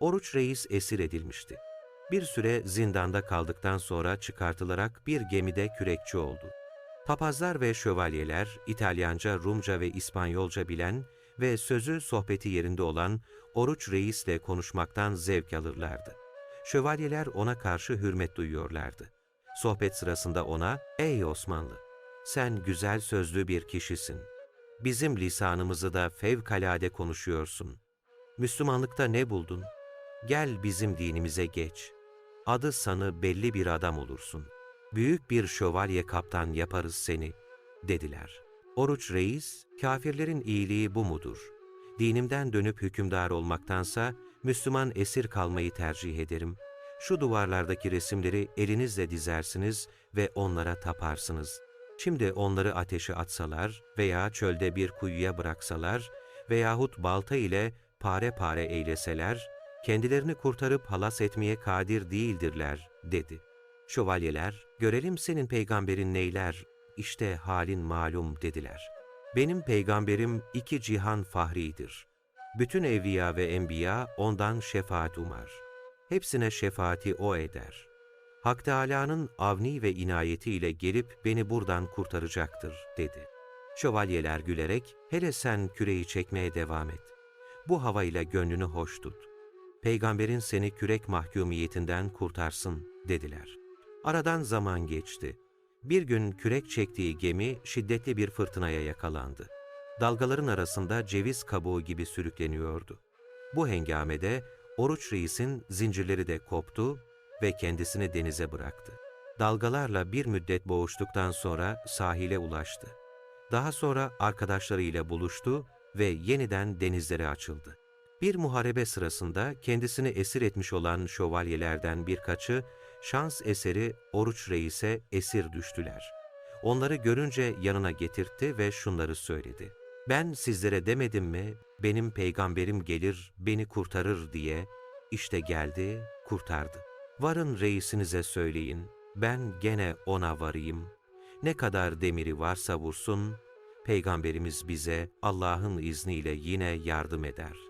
Oruç Reis esir edilmişti. Bir süre zindanda kaldıktan sonra çıkartılarak bir gemide kürekçi oldu. Papazlar ve şövalyeler İtalyanca, Rumca ve İspanyolca bilen ve sözü sohbeti yerinde olan Oruç Reis'le konuşmaktan zevk alırlardı. Şövalyeler ona karşı hürmet duyuyorlardı. Sohbet sırasında ona, ''Ey Osmanlı, sen güzel sözlü bir kişisin. Bizim lisanımızı da fevkalade konuşuyorsun. Müslümanlıkta ne buldun? Gel bizim dinimize geç. Adı sanı belli bir adam olursun. Büyük bir şövalye kaptan yaparız seni.'' dediler. Oruç Reis, kafirlerin iyiliği bu mudur? Dinimden dönüp hükümdar olmaktansa Müslüman esir kalmayı tercih ederim. Şu duvarlardaki resimleri elinizle dizersiniz ve onlara taparsınız. Şimdi onları ateşe atsalar veya çölde bir kuyuya bıraksalar veyahut balta ile pare pare eyleseler, kendilerini kurtarıp halas etmeye kadir değildirler, dedi. Şövalyeler, görelim senin peygamberin neyler, işte halin malum dediler. Benim peygamberim iki cihan fahridir. Bütün evliya ve enbiya ondan şefaat umar. Hepsine şefaati o eder. Hak Teâlâ'nın avni ve inayetiyle gelip beni buradan kurtaracaktır, dedi. Şövalyeler gülerek, hele sen küreği çekmeye devam et. Bu havayla gönlünü hoş tut. Peygamberin seni kürek mahkumiyetinden kurtarsın, dediler. Aradan zaman geçti. Bir gün kürek çektiği gemi şiddetli bir fırtınaya yakalandı. Dalgaların arasında ceviz kabuğu gibi sürükleniyordu. Bu hengamede Oruç Reis'in zincirleri de koptu ve kendisini denize bıraktı. Dalgalarla bir müddet boğuştuktan sonra sahile ulaştı. Daha sonra arkadaşlarıyla buluştu ve yeniden denizlere açıldı. Bir muharebe sırasında kendisini esir etmiş olan şövalyelerden birkaçı şans eseri Oruç Reis'e esir düştüler. Onları görünce yanına getirtti ve şunları söyledi. Ben sizlere demedim mi, benim peygamberim gelir, beni kurtarır diye, işte geldi, kurtardı. Varın reisinize söyleyin, ben gene ona varayım. Ne kadar demiri varsa vursun, peygamberimiz bize Allah'ın izniyle yine yardım eder.''